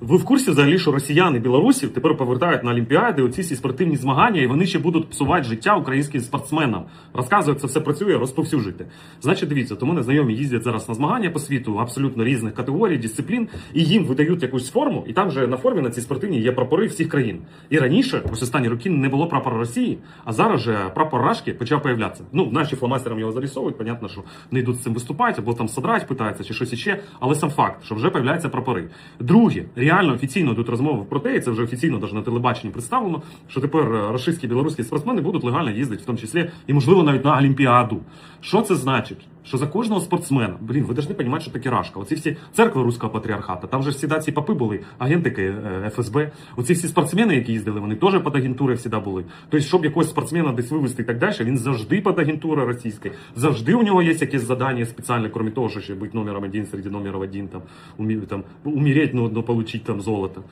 Ви в курсі взагалі, що росіяни білорусів тепер повертають на Олімпіади оці всі спортивні змагання, і вони ще будуть псувати життя українським спортсменам. Розказую, як це все працює, розповсюджуйте. Значить, дивіться, тому не знайомі їздять зараз на змагання по світу абсолютно різних категорій, дисциплін, і їм видають якусь форму, і там вже на формі на цій спортивній є прапори всіх країн. І раніше, ось останні роки, не було прапора Росії, а зараз же прапор Рашки почав появлятися. Ну, наші фломастерам його зарисовують, понятно, що не йдуть з цим виступати, або там содрать питаються, чи щось іще, але сам факт, що вже появляються прапори. Друге, реально офіційно йдуть розмови про те, і це вже офіційно навіть на телебаченні представлено, що тепер е, російські білоруські спортсмени будуть легально їздити, в тому числі і можливо навіть на Олімпіаду. Що це значить? Що за кожного спортсмена, блін, ви повинні розуміти, що таке рашка. Оці всі церкви руського патріархата, там же всі ці папи були, агентики е, ФСБ. Оці всі спортсмени, які їздили, вони теж під агентурою завжди були. Тобто, щоб якогось спортсмена десь вивезти і так далі, він завжди під агентурою російською. Завжди у нього є якесь завдання спеціальне, крім того, що ще бути номером один серед номерів один, там, умі, там, умереть, ну, ну, получить там золото.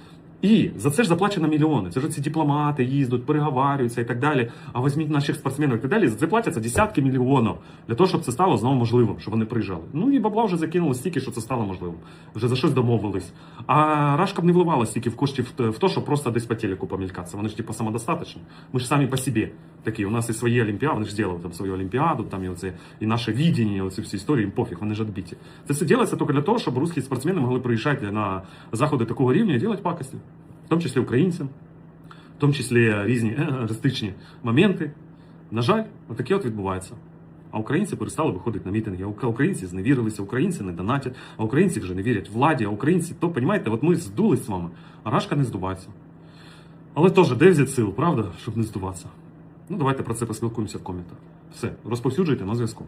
І за це ж заплачено мільйони. Це ж ці дипломати їздять, переговарюються і так далі. А візьміть наших спортсменів і так далі. За це платяться десятки мільйонів для того, щоб це стало знову можливим, щоб вони приїжджали. Ну і бабла вже закинули стільки, що це стало можливим. Вже за щось домовились. А Рашка б не вливала стільки в коштів в те, щоб просто десь по телеку помількатися. Вони ж типу самодостаточні. Ми ж самі по собі такі. У нас і свої олімпіади, вони ж зробили там свою олімпіаду, там і оце, і наше відіння, оці всі історії, їм пофіг, вони ж відбиті. Це все робиться тільки для того, щоб русські спортсмени могли приїжджати на заходи такого рівня і робити пакості в тому числі українцям, в тому числі різні е, ристичні моменти. На жаль, отаке от відбувається. А українці перестали виходити на мітинги. Українці зневірилися, українці не донатять, а українці вже не вірять владі, а українці, то, розумієте, от ми здулись з вами, а рашка не здувається. Але теж, де взяти сил, правда, щоб не здуватися? Ну, давайте про це поспілкуємося в коментах. Все, розповсюджуйте на зв'язку.